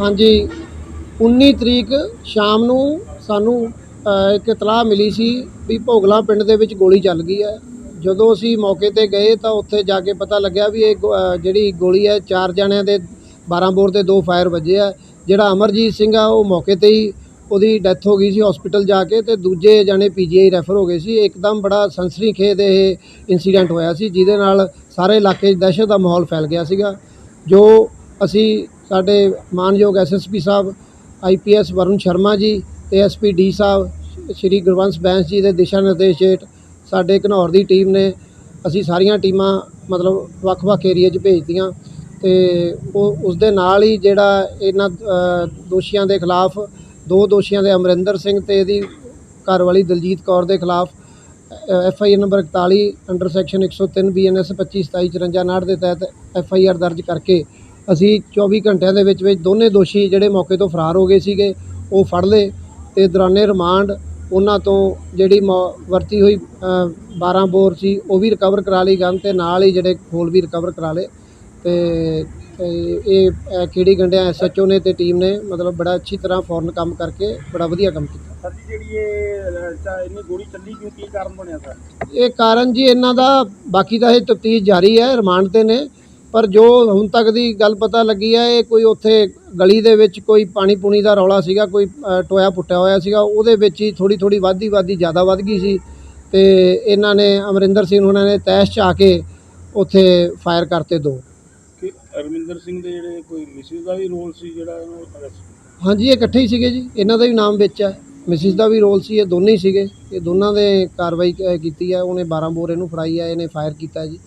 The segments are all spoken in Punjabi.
ਹਾਂਜੀ 19 ਤਰੀਕ ਸ਼ਾਮ ਨੂੰ ਸਾਨੂੰ ਇੱਕ ਇਤਲਾਹ ਮਿਲੀ ਸੀ ਵੀ ਭੋਗਲਾ ਪਿੰਡ ਦੇ ਵਿੱਚ ਗੋਲੀ ਚੱਲ ਗਈ ਹੈ। ਜਦੋਂ ਅਸੀਂ ਮੌਕੇ ਤੇ ਗਏ ਤਾਂ ਉੱਥੇ ਜਾ ਕੇ ਪਤਾ ਲੱਗਿਆ ਵੀ ਇਹ ਗੋ- ਜਿਹੜੀ ਗੋਲੀ ਹੈ, ਚਾਰ ਜਣਿਆਂ ਦੇ 12 ਬੋਰ ਦੇ ਦੋ ਫਾਇਰ ਵੱਜੇ ਆ। ਜਿਹੜਾ ਅਮਰਜੀਤ ਸਿੰਘ ਆ, ਉਹ ਮੌਕੇ ਤੇ ਹੀ ਉਹਦੀ ਡੈਥ ਹੋ ਗਈ ਸੀ ਹਸਪੀਟਲ ਜਾ ਕੇ ਤੇ ਦੂਜੇ ਜਣੇ ਪੀਜੀਆਈ ਰੈਫਰ ਹੋ ਗਏ ਸੀ। ਇੱਕਦਮ ਬੜਾ ਸੰਸਰੀ ਖੇਦ ਇਹ ਇਨਸੀਡੈਂਟ ਹੋਇਆ ਸੀ, ਜਿਹਦੇ ਨਾਲ ਸਾਰੇ ਇਲਾਕੇ 'ਚ ਦਹਿਸ਼ਤ ਦਾ ਮਾਹੌਲ ਫੈਲ ਗਿਆ ਸੀਗਾ। ਜੋ ਅਸੀਂ ਸਾਡੇ ਮਾਨਯੋਗ ਐਸਐਸਪੀ ਸਾਹਿਬ ਆਈਪੀਐਸ ਵਰੁਣ ਸ਼ਰਮਾ ਜੀ ਤੇ ਐਸਪੀ ਡੀ ਸਾਹਿਬ, ਸ਼੍ਰੀ ਗੁਰਵੰਸ਼ ਬੈਂਸ ਜੀ ਦੇ ਦਿਸ਼ਾ ਨਿਰਦੇਸ਼ ਹੇਠ ਸਾਡੇ ਘਨੌਰ ਦੀ ਟੀਮ ਨੇ ਅਸੀਂ ਸਾਰੀਆਂ ਟੀਮਾਂ ਮਤਲਬ ਵੱਖ-ਵੱਖ ਏਰੀਆ 'ਚ ਭੇਜਤੀਆਂ ਤੇ ਉਹ ਉਸ ਦੇ ਨਾਲ ਹੀ ਜਿਹੜਾ ਇਹਨਾਂ ਦੋਸ਼ੀਆਂ ਦੇ ਖਿਲਾਫ, ਦੋ ਦੋਸ਼ੀਆਂ ਦੇ ਅਮਰਿੰਦਰ ਸਿੰਘ ਤੇ ਇਹਦੀ ਘਰ ਵਾਲੀ ਦਲਜੀਤ ਕੌਰ ਦੇ ਖਿਲਾਫ F I R number 41 under section 103 BNS 25 27 54 59 ਦੇ ਤਹਿਤ ਐਫ ਆਈ ਆਰ ਦਰਜ ਕਰਕੇ ਅਸੀਂ 24 ਘੰਟਿਆਂ ਦੇ ਵਿੱਚ ਵਿੱਚ ਦੋਨੇ ਦੋਸ਼ੀ ਜਿਹੜੇ ਮੌਕੇ ਤੋਂ ਫਰਾਰ ਹੋ ਗਏ ਸੀਗੇ ਉਹ ਫੜ ਲਏ ਤੇ ਦੌਰਾਨੇ ਰਿਮਾਂਡ ਉਹਨਾਂ ਤੋਂ ਜਿਹੜੀ ਵਰਤੀ ਹੋਈ ਅ, 12 ਬੋਰ ਸੀ ਉਹ ਵੀ ਰਿਕਵਰ ਕਰਾ ਲਈ ਗਨ ਤੇ ਨਾਲ ਹੀ ਜਿਹੜੇ ਖੋਲ ਵੀ ਰਿਕਵਰ ਕਰਾ ਲਏ ਤੇ ਇਹ ਖੇੜੀ ਗੰਡਿਆਂ ਐਸਐਚਓ ਨੇ ਤੇ ਟੀਮ ਨੇ ਮਤਲਬ ਬੜਾ ਅੱਛੀ ਤਰ੍ਹਾਂ ਫੌਰਨ ਕੰਮ ਕਰਕੇ ਬੜਾ ਵਧੀਆ ਕੰਮ ਕੀਤਾ। ਸਰ ਜਿਹੜੀ ਇਹ ਇੰਨੀ ਗੋਲੀ ਚੱਲੀ ਕਿਉਂ? ਕੀ ਕਾਰਨ ਬਣਿਆ ਸਰ? ਇਹ ਕਾਰਨ ਜੀ ਇਹਨਾਂ ਦਾ ਬਾਕੀ ਦਾ ਇਹ ਤਫਤੀਸ਼ ਜਾਰੀ ਹੈ ਰਿਮਾਂਡ ਤੇ ਨੇ। ਪਰ ਜੋ ਹੁਣ ਤੱਕ ਦੀ ਗੱਲ ਪਤਾ ਲੱਗੀ ਹੈ ਇਹ ਕੋਈ ਉੱਥੇ ਗਲੀ ਦੇ ਵਿੱਚ ਕੋਈ ਪਾਣੀ ਪੂਣੀ ਦਾ ਰੌਲਾ ਸੀਗਾ ਕੋਈ ਟੋਇਆ ਪੁੱਟਿਆ ਹੋਇਆ ਸੀਗਾ ਉਹਦੇ ਵਿੱਚ ਹੀ ਥੋੜੀ ਥੋੜੀ ਵਾਧੀ ਵਾਧੀ ਜ਼ਿਆਦਾ ਵੱਧ ਗਈ ਸੀ ਤੇ ਇਹਨਾਂ ਨੇ ਅਮਰਿੰਦਰ ਸਿੰਘ ਉਹਨਾਂ ਨੇ ਤੈਸ਼ 'ਚ ਆ ਕੇ ਉੱਥੇ ਫਾਇਰ ਕਰਤੇ ਦੋ। ਕਿ ਅਰਮਿੰਦਰ ਸਿੰਘ ਦੇ ਜਿਹੜੇ ਕੋਈ ਮਿਸਿਸ ਦਾ ਵੀ ਰੋਲ ਸੀ ਜਿਹੜਾ ਇਹਨੂੰ arrest- ਹਾਂਜੀ ਇਹ ਇਕੱਠੇ ਹੀ ਸੀਗੇ ਜੀ ਇਹਨਾਂ ਦਾ ਵੀ ਨਾਮ ਵਿੱਚ ਹੈ। ਮਿਸਿਸ ਦਾ ਵੀ ਰੋਲ ਸੀ ਇਹ ਦੋਨੇ ਹੀ ਸੀਗੇ। ਇਹ ਦੋਨਾਂ ਦੇ ਕਾਰਵਾਈ ਕ- ਕੀਤੀ ਹੈ ਉਹਨੇ 12 ਬੋਰ ਇਹਨੂੰ ਫੜਾਈ ਹੈ ਇਹਨੇ ਫਾਇਰ ਕੀਤਾ ਜੀ।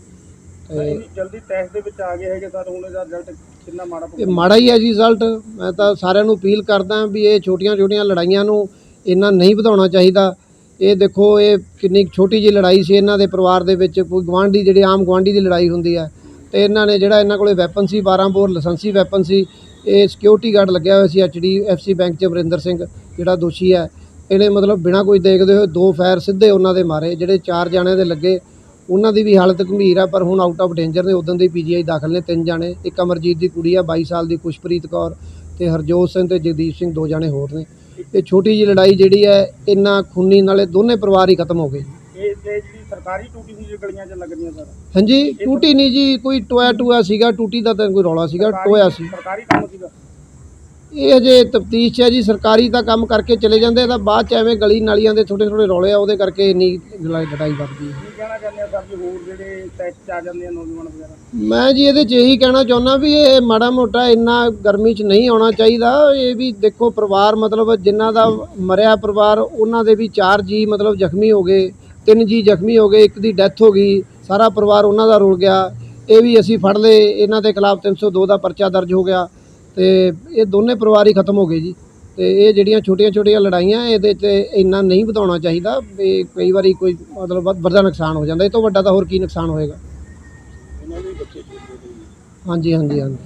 ਤੇ ਜਲਦੀ ਟੈਸਟ ਦੇ ਵਿੱਚ ਆ ਗਏ ਹੈਗੇ ਸਰ ਹੁਣ ਇਹਦਾ ਰਿਜ਼ਲਟ ਕਿੰਨਾ ਮਾੜਾ ਇਹ ਮਾੜਾ ਹੀ ਹੈ ਜੀ ਰਿਜ਼ਲਟ ਮੈਂ ਤਾਂ ਸਾਰਿਆਂ ਨੂੰ ਅਪੀਲ ਕਰਦਾ ਵੀ ਇਹ ਛੋਟੀਆਂ-ਛੋਟੀਆਂ ਲੜਾਈਆਂ ਨੂੰ ਇੰਨਾ ਨਹੀਂ ਵਧਾਉਣਾ ਚਾਹੀਦਾ। ਇਹ ਦੇਖੋ ਇਹ ਕਿੰਨੀ ਛੋਟੀ ਜੀ ਲੜਾਈ ਸੀ ਇਹਨਾਂ ਦੇ ਪਰਿਵਾਰ ਦੇ ਵਿੱਚ। ਕੋਈ ਗਵਾਂਢੀ ਜਿਹੜੀ ਆਮ ਗਵਾਂਢੀ ਦੀ ਲੜਾਈ ਹੁੰਦੀ ਹੈ। ਤੇ ਇਹਨਾਂ ਨੇ ਜਿਹੜਾ ਇਹਨਾਂ ਕੋਲੇ ਵੈਪਨ ਸੀ 12 ਬੋਰ ਲਾਇਸੈਂਸੀ ਵੈਪਨ ਸੀ ਇਹ ਸਿਕਿਉਰਿਟੀ ਗਾਰਡ ਲੱਗਿਆ ਹੋਇਆ ਸੀ ਐਚਡੀਐਫਸੀ ਬੈਂਕ 'ਚ ਵਰਿੰਦਰ ਸਿੰਘ ਜਿਹੜਾ ਦੋਸ਼ੀ ਹੈ। ਇਹਨੇ ਮਤਲਬ ਬਿਨਾਂ ਕੋਈ ਦੇਖਦੇ ਹੋਏ ਦੋ ਫਾਇਰ ਸਿੱਧੇ ਉਹਨਾਂ ਦੇ ਮਾਰੇ ਜਿਹੜੇ ਚਾਰ ਜਣਿਆਂ ਦੇ ਲੱਗੇ। ਉਹਨਾਂ ਦੀ ਵੀ ਹਾਲਤ ਗੰਭੀਰ ਆ ਪਰ ਹੁਣ ਆਊਟ ਆਫ ਡੇਂਜਰ ਨੇ। ਉਦੋਂ ਦੇ ਪੀਜੀਆਈ ਦਾਖਲ ਨੇ ਤਿੰਨ ਜਾਣੇ। ਇੱਕ ਅਮਰਜੀਤ ਦੀ ਕੁੜੀ ਆ 22 ਸਾਲ ਦੀ ਖੁਸ਼ਪ੍ਰੀਤ ਕੌਰ ਤੇ ਹਰਜੋਤ ਸਿੰਘ ਤੇ ਜਗਦੀਪ ਸਿੰਘ ਦੋ ਜਾਣੇ ਹੋਰ ਨੇ। ਇਹ ਛੋਟੀ ਜਿਹੀ ਲੜਾਈ ਜਿਹੜੀ ਹੈ ਇੰਨਾ ਖੂਨੀ ਨਾਲੇ ਦੋਨੇ ਪਰਿਵਾਰ ਹੀ ਖਤਮ ਹੋ ਗਏ। ਇਹ ਜਿਹੜੀ ਸਰਕਾਰੀ ਟੂਟੀ ਸੀ ਗਲੀਆਂ 'ਚ ਲੱਗਦੀਆਂ ਸਰ? ਹਾਂਜੀ ਟੂਟੀ ਨਹੀਂ ਜੀ ਕੋਈ ਟੋਇਆ ਟੂਆ ਸੀਗਾ ਟੂਟੀ ਦਾ ਤਾਂ ਕੋਈ ਰੌਲਾ ਸੀਗਾ ਟੋਇਆ ਸੀ। ਸਰਕਾਰੀ ਕੰਮ ਸੀਗਾ। ਇਹ ਅਜੇ ਤਫਤੀਸ਼ ਹੈ ਜੀ ਸਰਕਾਰੀ ਦਾ ਕੰਮ ਕਰਕੇ ਚਲੇ ਜਾਂਦੇ ਤਾਂ ਬਾਅਦ ਚ ਐਵੇਂ ਗਲੀ ਨਾਲੀਆਂ ਦੇ ਛੋਟੇ ਛੋਟੇ ਰੌਲੇ ਆ ਉਹਦੇ ਕਰਕੇ ਇੰਨੀ ਲੜਾਈ ਲੜਾਈ ਵੱਧਦੀ ਹੈ। ਕਹਿਣਾ ਚਾਹੁੰਦੇ ਆ ਸਰ ਜੀ ਹੋਰ ਜਿਹੜੇ ਟੈਸਟ ਆ ਜਾਂਦੇ ਆ ਨੌਜਵਾਨ ਵਗੈਰਾ? ਮੈਂ ਜੀ ਇਹਦੇ 'ਚ ਇਹੀ ਕਹਿਣਾ ਚਾਹੁੰਦਾ ਵੀ ਇਹ ਮਾੜਾ ਮੋਟਾ ਇੰਨਾ ਗਰਮੀ 'ਚ ਨਹੀਂ ਆਉਣਾ ਚਾਹੀਦਾ ਇਹ ਵੀ ਦੇਖੋ ਪਰਿਵਾਰ ਮਤਲਬ ਜਿਨ੍ਹਾਂ ਦਾ ਮਰਿਆ ਪਰਿਵਾਰ ਉਹਨਾਂ ਦੇ ਵੀ ਚਾਰ ਜੀ ਮਤਲਬ ਜ਼ਖਮੀ ਹੋ ਗਏ ਤਿੰਨ ਜੀ ਜ਼ਖਮੀ ਹੋ ਗਏ ਇੱਕ ਦੀ ਡੈਥ ਹੋ ਗਈ ਸਾਰਾ ਪਰਿਵਾਰ ਉਹਨਾਂ ਦਾ ਰੁਲ ਗਿਆ ਇਹ ਵੀ ਅਸੀਂ ਫੜ ਲਏ ਇਹਨਾਂ ਦੇ ਖਿਲਾਫ 302 ਦਾ ਪਰਚਾ ਦਰਜ ਹੋ ਗਿਆ। ਤੇ ਇਹ ਦੋਨੇ ਪਰਿਵਾਰ ਹੀ ਖਤਮ ਹੋ ਗਏ ਜੀ। ਤੇ ਇਹ ਜਿਹੜੀਆਂ ਛੋਟੀਆਂ ਛੋਟੀਆਂ ਲੜਾਈਆਂ ਇਹਦੇ 'ਚ ਇੰਨਾ ਨਹੀਂ ਵਧਾਉਣਾ ਚਾਹੀਦਾ ਵੀ ਕਈ ਵਾਰੀ ਕੋਈ ਮਤਲਬ ਵੱਡਾ ਨੁਕਸਾਨ ਹੋ ਜਾਂਦਾ। ਇਹ ਤੋਂ ਵੱਡਾ ਤਾਂ ਹੋਰ ਕੀ ਨੁਕਸਾਨ ਹੋਏਗਾ। ਹਾਂਜੀ ਹਾਂਜੀ ਹਾਂਜੀ।